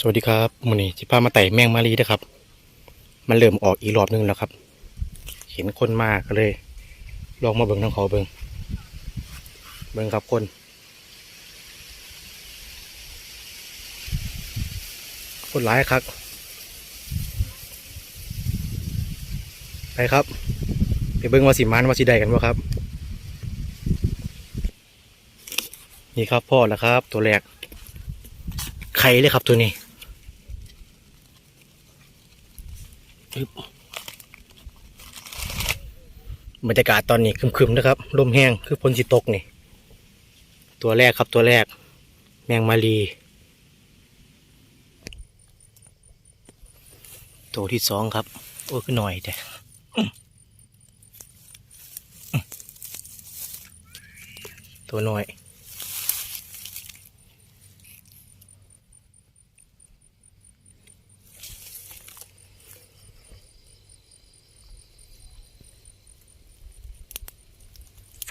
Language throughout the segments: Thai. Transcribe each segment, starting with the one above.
สวัสดีครับมือนี้จิพามาไต่แมงมารีนะครับ มันเริ่มออกอีกรอบหนึงแล้วครับ เห็นคนมากก็เลย ลองมาเบิ่งทั้งเขาเบิ่งเบิ่งครับคน คนร้ายครับ ไปครับ ไปเบิ่งว่าสิมานว่าสิได้กันบ่ครับ นี่ครับพ่อแล้วครับ ตัวแรกไข่เลยครับตัวนี้ บรรยากาศตอนนี้คึมๆนะครับลมแห้งคือฝนสิตกนี่ ตัวแรกครับตัวแรก แมงมารีตัวที่สองครับ โอ้คือหน่อยแต่ตัวหน้อย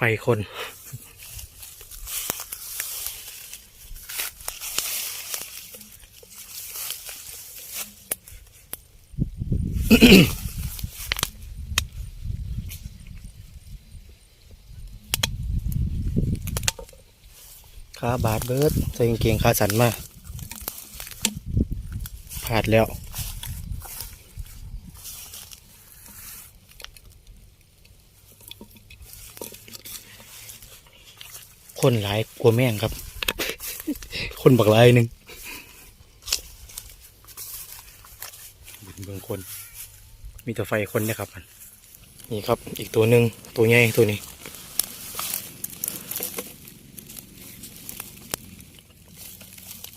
ไฟคน ขาบาดเบิดใส่กางเกงขาสันมาผาดแล้ว คนหลายกลัวแม่งครับ คนบักหลายหนึ่งบุญเบืองคน มีแต่ไฟคนเนะครับมันนี่ครับ อีกตัวหนึ่งตัวใหญ่ตัวนี้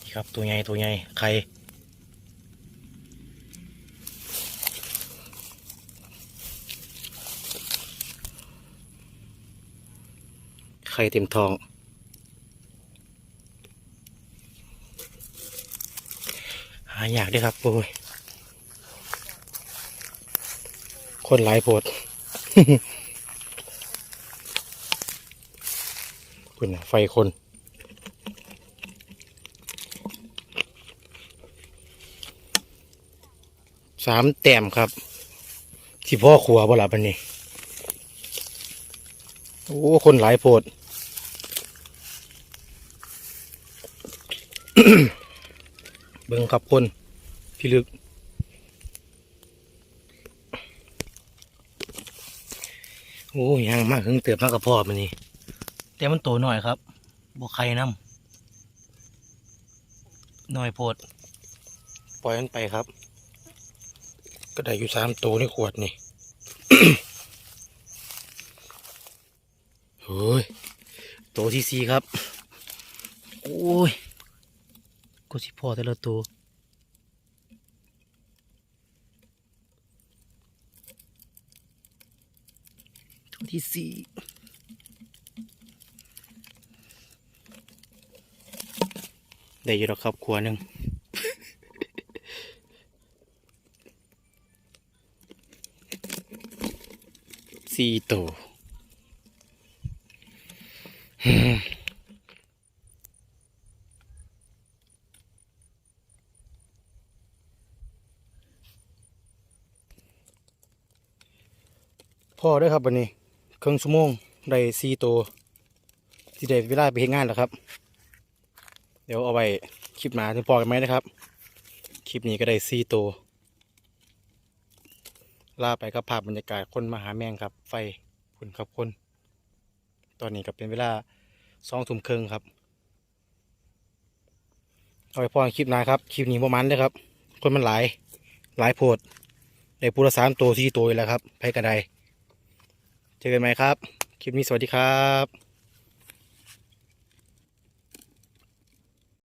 นี่ครับตัวใหญ่ตัวใหญ่ใครไข่เต็มทองาอยากด้วยครับโอ้ยคนหลายโพดคุณไฟคนสามแต้มครับ ที่พ่อครัวบ่หลับอันนี้ โอ้ คนหลายโพด เบิ่งครับคนพี่ลึก โอ้ยยังมากถึงเติบมากกับพ่อมันนี่แต่มันโตหน่อยครับบวไข่น้ำหน่อยโพด ปล่อยมันไปครับ ก็ได้อยู่สามตัวในขวดนี่เฮ้ย โตที่สี่ครับ โอ้ย ก็สิพอแต่ละตัวตัวที่สี่ได้อยู่แล้วครับขวหนึ่งสี่ตัว พอเด้ครับวันนี้เครื่องชั่วโมงได้สี่ตัวที่ได้เวลาไปเฮ็ดงานแล้วครับ เดี๋ยวเอาไว้คลิปหน้าจะพอกันไหมนะครับ คลิปนี้ก็ได้สี่ตัวล่าไปกับภาพบรรยากาศคนมาหาแมงครับ ไฟพุ่นครับคน ตอนนี้ก็เป็นเวลาสองทุ่มครึ่งครับเอาไปพอกันคลิปหน้าครับคลิปนี้ประมาณเลยครับ คนมันหลายหลายโพดได้ปูละสามตัวสี่ตัวแล้วครับไปกระได เจอกันไหมครับ คลิปนี้สวัสดีครับ